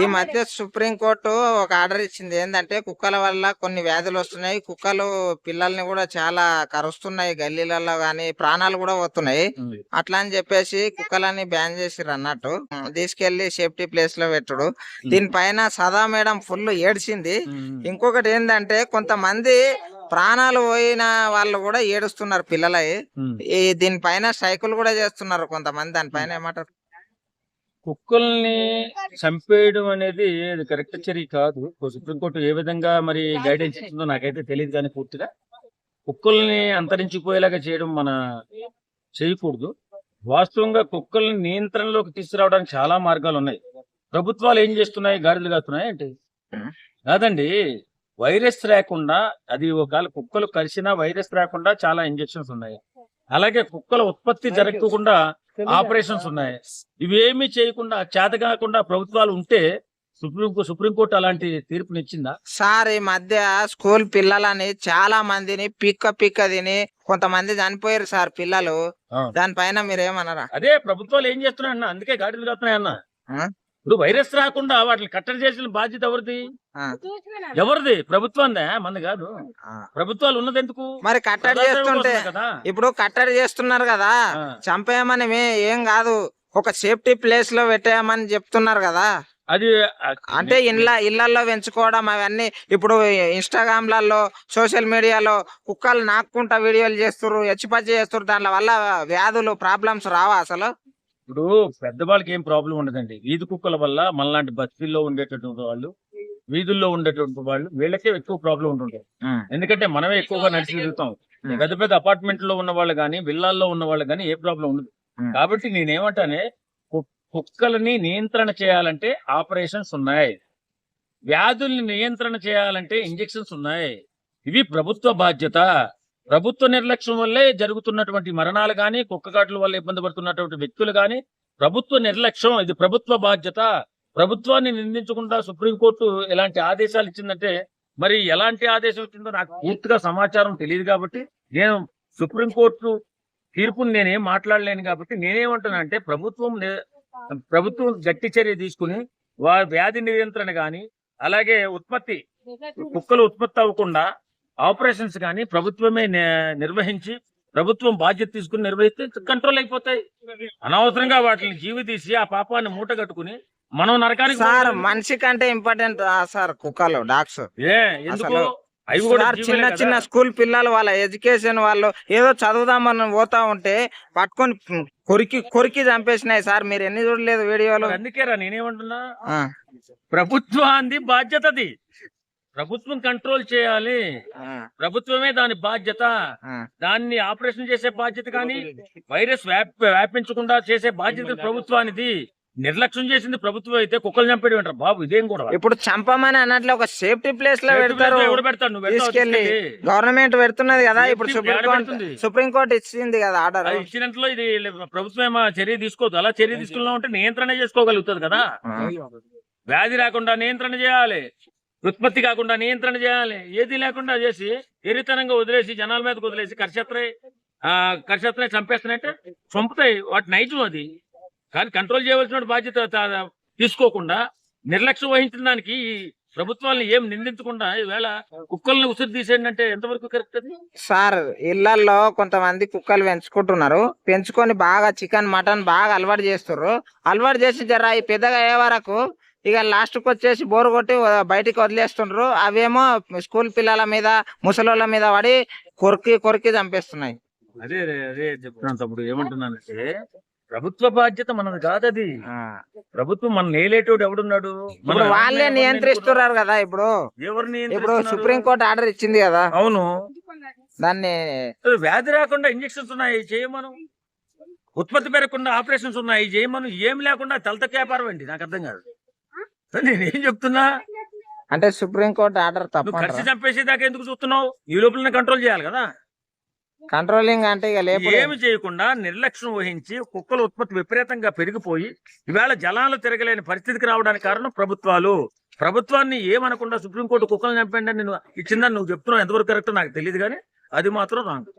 ఈ మధ్య సుప్రీంకోర్టు ఒక ఆర్డర్ ఇచ్చింది. ఏంటంటే కుక్కల వల్ల కొన్ని వ్యాధులు వస్తున్నాయి. కుక్కలు పిల్లల్ని కూడా చాలా కరుస్తున్నాయి. గల్లీలలో గాని ప్రాణాలు కూడా పోతున్నాయి. అట్లా అని చెప్పేసి కుక్కలని బ్యాన్ చేసిర్రు అన్నట్టు. తీసుకెళ్ళి సేఫ్టీ ప్లేస్లో పెట్టుడు దీనిపైన సదా మేడం ఫుల్ ఏడ్చింది. ఇంకొకటి ఏంటంటే కొంతమంది ప్రాణాలు పోయిన వాళ్ళు కూడా ఏడుస్తున్నారు పిల్లలై. ఈ దీనిపైన సైకిల్ కూడా చేస్తున్నారు కొంతమంది. దానిపైన ఏమంటారు? కుక్కల్ని చంపేయడం అనేది అది కరెక్ట్ చర్య కాదు. సుప్రీంకోర్టు ఏ విధంగా మరి గైడెన్స్ ఇస్తుందో నాకైతే తెలియదు కానీ పూర్తిగా. కుక్కల్ని అంతరించిపోయేలాగా చేయడం మన చేయకూడదు. వాస్తవంగా కుక్కల్ని నియంత్రణలోకి తీసుకురావడానికి చాలా మార్గాలు ఉన్నాయి. ప్రభుత్వాలు ఏం చేస్తున్నాయి? గాడిలు కాస్తున్నాయి అంటే కాదండి. వైరస్ రాకుండా అది ఒకవేళ కుక్కలు కలిసినా వైరస్ రాకుండా చాలా ఇంజెక్షన్స్ ఉన్నాయి. అలాగే కుక్కల ఉత్పత్తి జరగకుండా ఆపరేషన్స్ ఉన్నాయి. ఇవేమీ చేయకుండా చేత కాకుండా ప్రభుత్వాలు ఉంటే సుప్రీం సుప్రీంకోర్టు అలాంటి తీర్పునిచ్చిందా? సార్ ఈ మధ్య స్కూల్ పిల్లలని చాలా మందిని పిక్క పిక్క తిని కొంతమంది చనిపోయారు సార్ పిల్లలు. దానిపైన మీరేమన్నారా అదే ప్రభుత్వాలు ఏం చేస్తున్నాయి అన్న అందుకే అన్న ఆ? ఇప్పుడు వైరస్ రాకుండా వాటిని కట్టడి చేసిన బాధ్యత ఎవరిది? ఎవరిది? ప్రభుత్వందే మంది కాదు. ప్రభుత్వాలు ఉన్నది ఎందుకు మరి కట్టడి చేస్తుంటే ఇప్పుడు కట్టడి చేస్తున్నారు కదా. చంపేయమని ఏం కాదు. ఒక సేఫ్టీ ప్లేస్లో పెట్టేయమని చెప్తున్నారు కదా. అది అంటే ఇండ్ల ఇళ్ళలో పెంచుకోవడం అవన్నీ ఇప్పుడు ఇన్స్టాగ్రామ్లలో సోషల్ మీడియాలో కుక్కలు నాక్కుంటా వీడియోలు చేస్తున్నారు హెచ్చిపచ్చి చేస్తున్నారు దాని వల్ల వ్యాధులు ప్రాబ్లమ్స్ రావా అసలు? ఇప్పుడు పెద్దవాళ్ళకి ఏం ప్రాబ్లం ఉండదండి. వీధి కుక్కల వల్ల మనలాంటి బస్తీల్లో ఉండేటటువంటి వాళ్ళు వీధుల్లో ఉండేటువంటి వాళ్ళు వీళ్ళకే ఎక్కువ ప్రాబ్లం ఉంటుంటాయి ఎందుకంటే మనమే ఎక్కువగా నడిచి తిరుగుతాం. పెద్ద పెద్ద అపార్ట్మెంట్లో ఉన్న వాళ్ళు కానీ విల్లాల్లో ఉన్న వాళ్ళు కానీ ఏ ప్రాబ్లం ఉండదు. కాబట్టి నేనేమంటానే కుక్కలని నియంత్రణ చేయాలంటే ఆపరేషన్స్ ఉన్నాయి. వ్యాధుల్ని నియంత్రణ చేయాలంటే ఇంజెక్షన్స్ ఉన్నాయి. ఇవి ప్రభుత్వ బాధ్యత. ప్రభుత్వ నిర్లక్ష్యం వల్లే జరుగుతున్నటువంటి మరణాలు కానీ కుక్కగాట్ల వల్ల ఇబ్బంది పడుతున్నటువంటి వ్యక్తులు కానీ ప్రభుత్వ నిర్లక్ష్యం ఇది ప్రభుత్వ బాధ్యత. ప్రభుత్వాన్ని నిందించకుండా సుప్రీంకోర్టు ఎలాంటి ఆదేశాలు ఇచ్చిందంటే మరి ఎలాంటి ఆదేశం ఇచ్చిందో నాకు పూర్తిగా సమాచారం తెలియదు కాబట్టి నేను సుప్రీంకోర్టు తీర్పుని నేనేం మాట్లాడలేను కాబట్టి నేనేమంటున్నా అంటే ప్రభుత్వం ప్రభుత్వం గట్టి చర్య తీసుకుని వారి వ్యాధి నియంత్రణ కానీ అలాగే ఉత్పత్తి కుక్కలు ఉత్పత్తి అవ్వకుండా ఆపరేషన్స్ కానీ ప్రభుత్వమే నిర్వహించి ప్రభుత్వం బాధ్యత తీసుకుని నిర్వహిస్తే కంట్రోల్ అయిపోతాయి. అనవసరంగా వాటిని జీవి తీసి ఆ పాపాన్ని మూట కట్టుకుని మనం నరకానికి సార్. మనిషి కంటే ఇంపార్టెంట్ సార్ కుక్కలు డాగ్స్. ఏ ఎందుకు? అవి కూడా చిన్న. చిన్న స్కూల్ పిల్లలు వాళ్ళ ఎడ్యుకేషన్ వాళ్ళు ఏదో చదువుదామని పోతా ఉంటే పట్టుకొని కొరికి కొరికి చంపేసినాయి సార్. మీరు ఎన్ని చూడలేదు వీడియోలు. అందుకేరా నేనేమంటున్నా? ప్రభుత్వాన్ని బాధ్యతది. ప్రభుత్వం కంట్రోల్ చేయాలి. ప్రభుత్వమే దాని బాధ్యత. దాన్ని ఆపరేషన్ చేసే బాధ్యత కానీ వైరస్ వ్యాప్ వ్యాపించకుండా చేసే బాధ్యత ప్రభుత్వానిది. నిర్లక్ష్యం చేసింది ప్రభుత్వం అయితే కుక్కలు చంపేయడం అంటారు బాబు? ఇదేం కూడా ఇప్పుడు చంపమని అన్నట్లు ఒక సేఫ్టీ ప్లేస్లో పెడతారు. తీసుకెళ్ళి? గవర్నమెంట్ పెడుతున్నది కదా ఇప్పుడు Safety సుప్రీం ఎక్కడ కోర్టు పెడుతుంది? సుప్రీం కోర్టు ఇచ్చింది కదా ఆర్డర్. ఇచ్చినట్లో ఇది ప్రభుత్వం ఏమో చర్య తీసుకోవద్దు అలా చర్య తీసుకున్నా ఉంటే నియంత్రణ చేసుకోగలుగుతుంది కదా. వ్యాధి రాకుండా నియంత్రణ చేయాలి. ఉత్పత్తి కాకుండా నియంత్రణ చేయాలి. ఏది లేకుండా చేసి ఎరితనంగా వదిలేసి జనాల మీదకి వదిలేసి కర్షత్రే ఆ కర్షత్రే చంపేస్తున్నాయంటే చంపుతాయి. వాటి నైజం అది. కానీ కంట్రోల్ చేయవలసిన బాధ్యత తీసుకోకుండా నిర్లక్ష్యం వహించిన దానికి ఈ ప్రభుత్వాలను ఏం నిందించకుండా ఈవేళ కుక్కల్ని ఉసిరి తీసేయండి అంటే ఎంతవరకు కరెక్ట్ అది? సార్ ఇళ్ళలో కొంతమంది కుక్కలు పెంచుకుంటున్నారు. పెంచుకొని బాగా చికెన్ మటన్ బాగా అలవాటు చేస్తున్నారు అలవాటు చేసి జర ఈ పెద్దగా అయ్యే వరకు ఇక లాస్ట్కి వచ్చేసి బోరు కొట్టి బయటికి వదిలేస్తుండ్రు. అవేమో స్కూల్ పిల్లల మీద ముసలోళ్ళ మీద పడి కొరికి కొరికి చంపేస్తున్నాయి. అదే అదే చెప్తున్నాను తమ్ముడు. ఏమంటున్నానంటే ప్రభుత్వ బాధ్యత మనది కాదు అది ఆ. ప్రభుత్వం మన నేలేటోడు ఎవడున్నాడు? వాళ్ళే నియంత్రిస్తున్నారు కదా ఇప్పుడు. ఎవరిని ఇప్పుడు నియంత్రిస్తున్నారు? సుప్రీం కోర్టు ఆర్డర్ ఇచ్చింది కదా. అవును. దాన్ని వ్యాధి రాకుండా ఇంజక్షన్స్ ఉన్నాయి చేయమను. ఉత్పత్తి పెరగకుండా ఆపరేషన్స్ ఉన్నాయి చేయమను. ఏం లేకుండా తలతక్క వ్యాపారం అండి నాకు అర్థం కాదు. నేను ఏం చెప్తున్నా? అంటే సుప్రీం కోర్టు ఆర్డర్ నువ్వు ఖర్చు తప్ప చంపేసి దాకా ఎందుకు చూస్తున్నావు? ఈ లోపల కంట్రోల్ చేయాలి కదా. కంట్రోలింగ్ అంటే ఇక లేపు ఏమి చేయకుండా నిర్లక్ష్యం వహించి కుక్కల ఉత్పత్తి విపరీతంగా పెరిగిపోయి ఈవేళ జలాలు తిరగలేని పరిస్థితికి రావడానికి కారణం ప్రభుత్వాలు. ప్రభుత్వాన్ని ఏమనకుండా సుప్రీంకోర్టు కుక్కలు చంపండి అని నేను ఇచ్చిందని నువ్వు చెప్తున్నావు. ఎంతవరకు కరెక్ట్ నాకు తెలియదు కానీ అది మాత్రం రాంగ్.